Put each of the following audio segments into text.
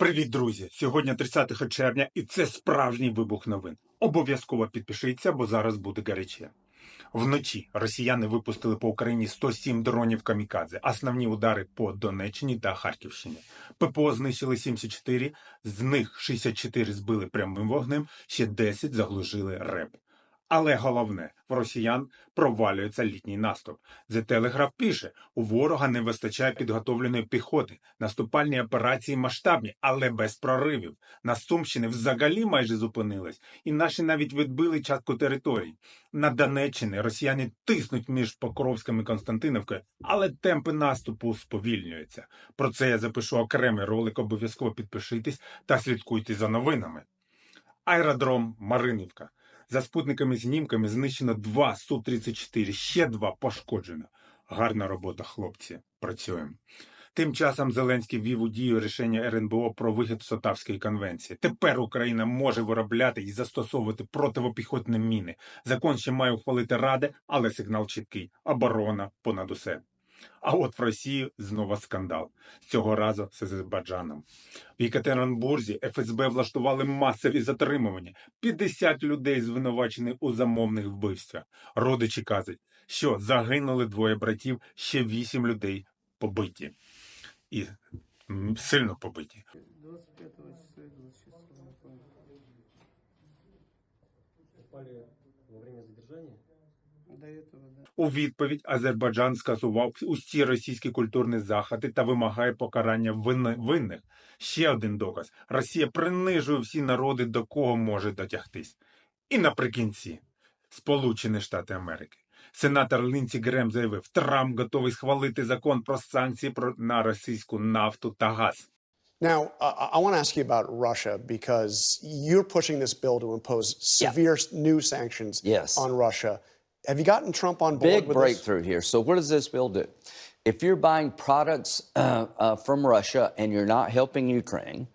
Привіт, друзі! Сьогодні 30 червня, і це справжній вибух новин. Обов'язково підпишіться, бо зараз буде гаряче. Вночі росіяни випустили по Україні 107 дронів камікадзе. Основні удари по Донеччині та Харківщині. ППО знищили 74, з них 64 збили прямим вогнем, ще 10 заглушили РЕП. Але головне, в росіян провалюється літній наступ. The Telegraph пише, у ворога не вистачає підготовленої піхоти. Наступальні операції масштабні, але без проривів. На Сумщині взагалі майже зупинились, і наші навіть відбили частку територій. На Донеччині росіяни тиснуть між Покровськом і Константиновкою, але темпи наступу сповільнюються. Про це я запишу окремий ролик. Обов'язково підпишитесь та слідкуйте за новинами. Аеродром Маринівка. За спутниками знімками знищено два Су-34, ще два пошкоджено. Гарна робота, хлопці. Працюємо. Тим часом Зеленський ввів у дію рішення РНБО про вихід з Отавської конвенції. Тепер Україна може виробляти і застосовувати противопіхотні міни. Закон ще має ухвалити Ради, але сигнал чіткий: оборона понад усе. А от в Росії знову скандал. Цього разу з Азербайджаном. В Єкатеринбурзі ФСБ влаштували масові затримування. 50 людей звинувачені у замовних вбивствах. Родичі кажуть, що загинули двоє братів, ще 8 людей побиті. І сильно побиті. 25 числа и 26 не. Попали во время задержания? У відповідь Азербайджан скасував усі російські культурні заходи та вимагає покарання винни- винних. Ще один доказ: Росія принижує всі народи, до кого може дотягтись. І наприкінці Сполучені Штати Америки. Сенатор Лінсі Грем заявив, Трамп готовий схвалити закон про санкції про- на російську нафту та газ. Now, uh, I want to ask you about Russia because you're pushing this bill to impose severe s- new sanctions Yes. on Russia. Have you gotten Trump on board Big with this? here. So, what does this bill do? If you're buying products uh, uh, from Russia and you're not helping Ukraine,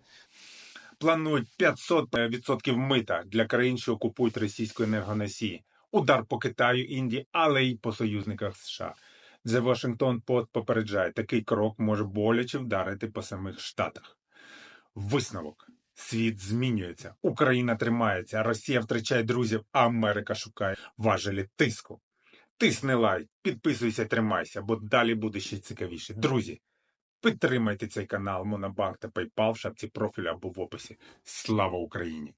Планують 500% мита для країн, що окупують російську енергоносії. Удар по Китаю, Індії, але й по союзниках США. The Washington Post попереджає, такий крок може боляче вдарити по самих штатах. Висновок. Світ змінюється, Україна тримається, Росія втрачає друзів, а Америка шукає важелі тиску. Тисни лайк, підписуйся, тримайся, бо далі буде ще цікавіше. Друзі, підтримайте цей канал Монобанк та PayPal в шапці профіля або в описі. Слава Україні!